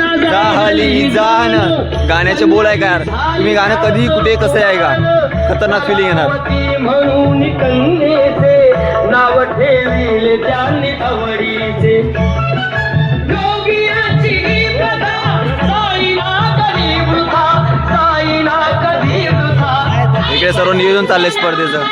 झाली जाण गाण्याचे बोल आहे का यार? तुम्ही गाणं कधी कुठे कसं आहे का? खतरनाक फिलिंग येणार म्हणून नाव ठेविले त्यांनी आवडीचे इकडे सर्व नियोजन चाललंय स्पर्धेचं.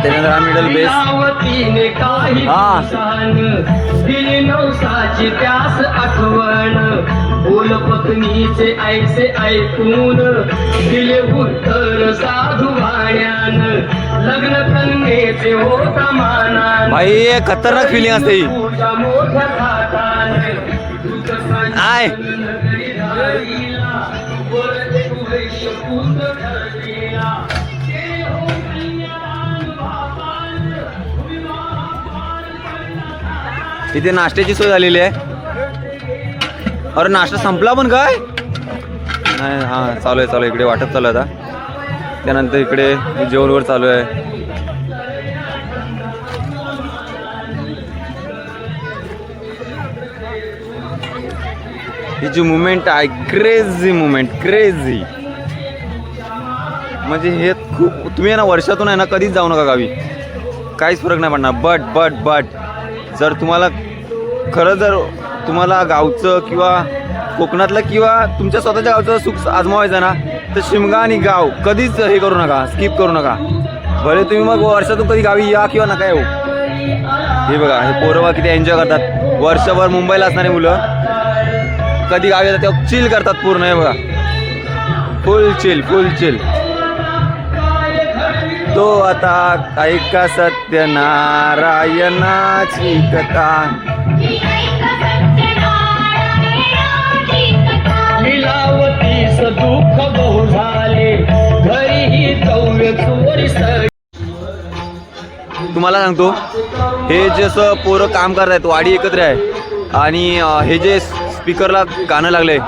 आणि त्याच्यानंतर हा. मिडल बेस हा. पत्नीचे ऐसे ऐकून दिले उत्तर साधू भाण्यान लग्न कन्येचे होता मानान भाई हे खतरनाक फिलिंग असते. ही आय. इथे नाश्त्याची सोय झालेली आहे. अरे नाश्ता संपला पण काय? नाही हां चालू आहे चालू आहे. इकडे वाटप चालू आहे आता. त्यानंतर इकडे जेवणवर चालू आहे. हिची मुवमेंट आहे क्रेझी मुवमेंट क्रेझी म्हणजे हे खूप तुम्ही आहे ना वर्षातून आहे ना कधीच जाऊ नका गावी. काहीच फरक नाही पडणार. But but but. जर तुम्हाला खरं जर तुम्हाला गावचं किंवा कोकणातलं किंवा तुमच्या स्वतःच्या गावचं सुख आजमावायचं ना तर शिमगा आणि गाव कधीच हे करू नका स्किप करू नका. भले तुम्ही मग वर्षातून कधी गावी या किंवा नका येऊ. हे बघा हे पोरं किती एन्जॉय करतात. वर्षभर मुंबईला असणारे मुलं कधी गावी येतात तेव्हा चिल करतात पूर्ण हे बघा. फुल चिल फुल चिल तो आता ऐका सत्य नारायणाची कथा बहु झाले. चोरी तुम्हाला सांगतो हे जसं पोरं काम करतायत वाडी एकत्र आहे आणि हे जे स्पीकरला गाणं लागलंय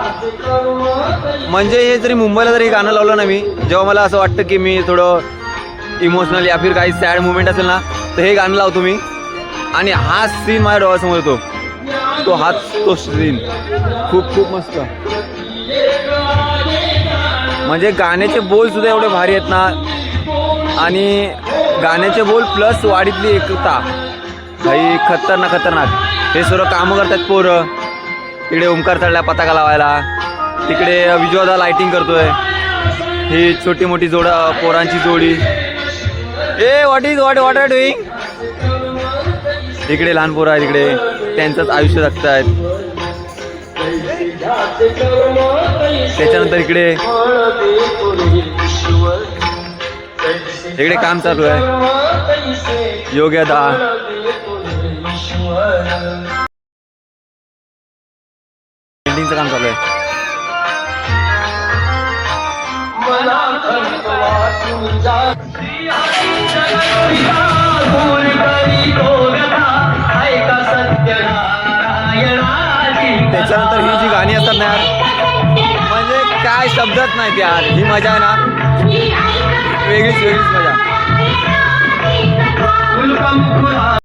म्हणजे हे जरी मुंबईला जरी गाणं लावलं ना मी जेव्हा मला असं वाटतं की मी थोडं इमोशनल या फिर काही सॅड मुवमेंट असेल ना तर हे गाणं लावतो मी आणि हा सीन माझ्या डोळ्यासमोर येतो. तो हाच तो सीन खूप खूप मस्त. म्हणजे गाण्याचे बोल सुद्धा एवढे भारी आहेत ना. आणि गाण्याचे बोल प्लस वाढीतली एकता. भाई खतरनाक खतरनाक. हे सर्व कामं करतात पोरं. तिकडे ओंकार चढला पताका लावायला. तिकडे विजयदा लाइटिंग करतोय. ही छोटी मोठी जोड पोरांची जोडी. ए what is what what are doing इकडे लहान पोरं आहेत इकडे. त्यांचंच आयुष्य जगत आहेत त्याच्यानंतर इकडे. इकडे काम चालू आहे. योग्य दा. पेंटिंगचं काम चालू आहे. त्याच्यानंतर ही जी गाणी असतात ना यार म्हणजे काय शब्दच नाही यार. ही मजा आहे ना. वेगळीच वेगळीच मजा.